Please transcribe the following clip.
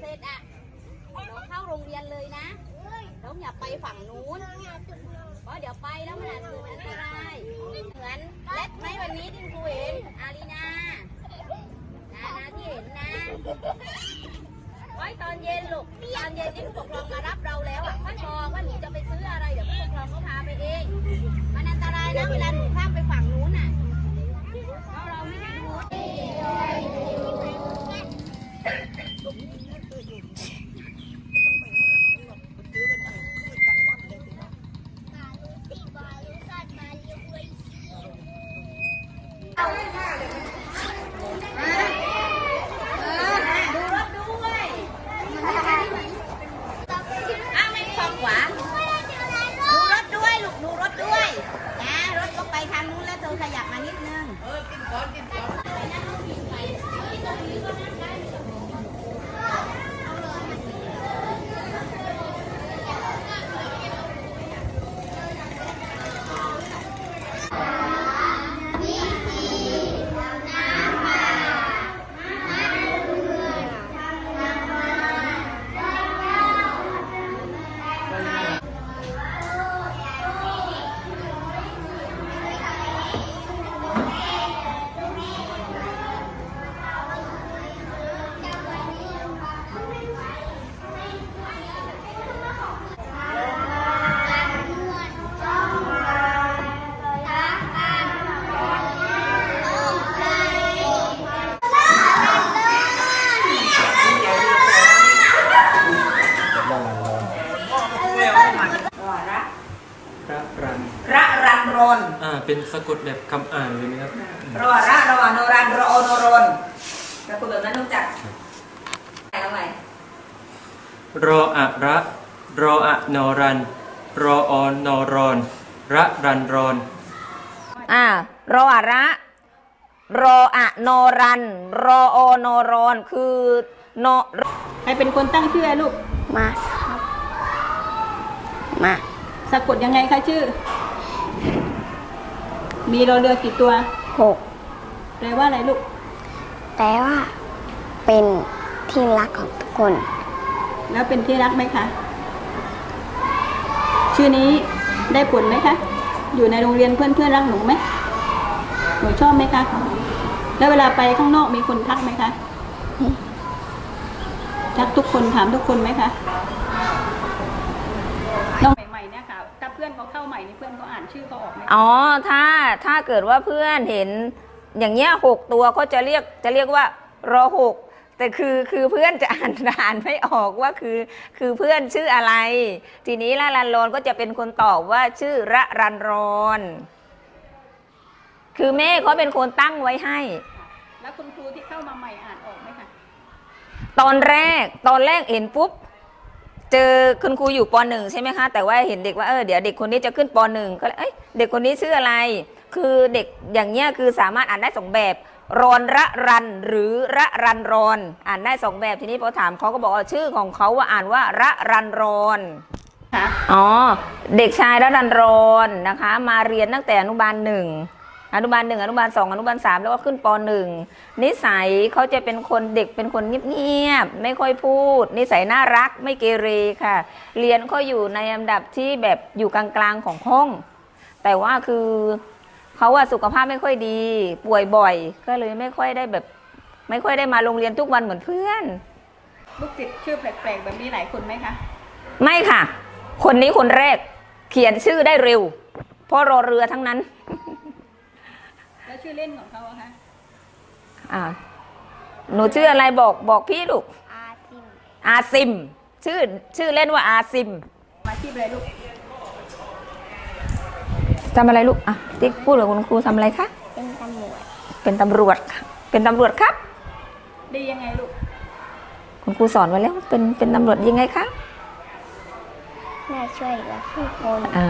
เด็กเข้าโรงเรียนเลยนะน้องอย่าไปฝั่งนู้นเพราะเดี๋ยวไปแล้วมันอาจจะเกิดอันตรายเหมือนเล็ดไหมวันนี้ที่ครูเห็นอารีนานานาที่เห็นนะไว้ตอนเย็นลูกตอนเย็นที่ผู้ปกครองมารับเราแล้วอะค่อยบอกว่าหนูจะไปซื้ออะไรเดี๋ยวผู้ปกครองเขาพาไปเอง มันอันตรายนะเวลาหนูข้ามไปฝั่งนู้นน่ะเพราะเราไม่ได้รู้ ดูรถด้วยอ้าวไม่ฝั่งขวา ดูรถด้วยลูกดูรถด้วยนะรถก็ไปทางนู้นแล้วเธอขยับมานิดนึง ระรันระรันรนอ่าเป็นสะกดแบบคำอ่านเลยนะครับรอระระหว่างโนรันรอโอโนรนกระปุกแบบนั้นรู้จักเอาใหม่รออะระรออะนอรันรอออนนอรอนระรันรอนอ่ารออะระรออะโนรันรอโอโนรอนคือโนใครเป็นคนตั้งชื่อให้ลูกมา มาสะกดยังไงคะชื่อ มีรอเรือกี่ตัวหกแปลว่าอะไรลูกแต่ว่า เป็นที่รักของทุกคน แล้วเป็นที่รักไหมคะ ชื่อนี้ได้ผลไหมคะ อยู่ในโรงเรียนเพื่อนเพื่อนๆรักหนูไหมหนูชอบไหมคะ แล้วเวลาไปข้างนอกมีคนทักไหมคะ ทักทุกคนถามทุกคนไหมคะน้องใหม่ๆ เนี่ยค่ะถ้าเพื่อนเขาเข้าใหม่นี่เพื่อนเขาอ่านชื่อเขาออกไหมคะอ๋อถ้าถ้าเกิดว่าเพื่อนเห็นอย่างเงี้ยหกตัวก็จะเรียกจะเรียกว่ารอหกแต่คือคือเพื่อนจะอ่านอ่านไม่ออกว่าคือคือเพื่อนชื่ออะไร ทีนี้ละรันรอนก็จะเป็นคนตอบว่าชื่อระรันรอน คือแม่เขาเป็นคนตั้งไว้ให้ แล้วคุณครูที่เข้ามาใหม่อ่านออกไหมคะตอนแรกตอนแรกเห็นปุ๊บ เจอคุณครูอยู่ปหนึ่งใช่ไหมคะ แต่ว่าเห็นเด็กว่าเออเดี๋ยวเด็กคนนี้จะขึ้นปหนึ่งก็เลยเอ้ยเด็กคนนี้ชื่ออะไร คือเด็กอย่างเงี้ยคือสามารถอ่านได้สองแบบรอนระรันหรือระรันรอนอ่านได้สองแบบทีนี้พอถามเขาก็บอกว่าชื่อของเขาว่าอ่านว่าระรันรอนคะอ๋อเด็กชายระรันรอนนะคะ มาเรียนตั้งแต่อนุบาลหนึ่ง อนุบาลหนึ่งอนุบาลสองอนุบาลสามแล้วก็ขึ้นปหนึ่งนิสัยเขาจะเป็นคนเด็กเป็นคนเงียบๆไม่ค่อยพูด นิสัยน่ารักไม่เกเรค่ะ เรียนก็อยู่ในลำดับที่แบบอยู่กลางๆของห้อง แต่ว่าคือเขาว่าสุขภาพไม่ค่อยดี ป่วยบ่อย ก็เลยไม่ค่อยได้แบบ ไม่ค่อยได้มาโรงเรียนทุกวันเหมือนเพื่อน ลูกศิษย์ชื่อแปลกๆแบบนี้หลายคนไหมคะ ไม่ค่ะ คนนี้คนแรก เขียนชื่อได้เร็วเพราะรอเรือทั้งนั้นแล้ว ชื่อเล่นของเขาอะคะอ่าหนูชื่ออะไรบอกบอกพี่ลูก อาซิมอาซิม ชื่อชื่อเล่นว่าอาซิมมาที่อะไรลูกทำอะไรลูกอะติ๊กพูดกับคุณครูทำอะไรคะ เป็นตำรวจเป็นตำรวจค่ะเป็นตำรวจครับ ดียังไงลูกคุณครูสอนไว้แล้ว เป็นเป็นตำรวจยังไงคะแม่ช่วยเหลือผู้คน อ่า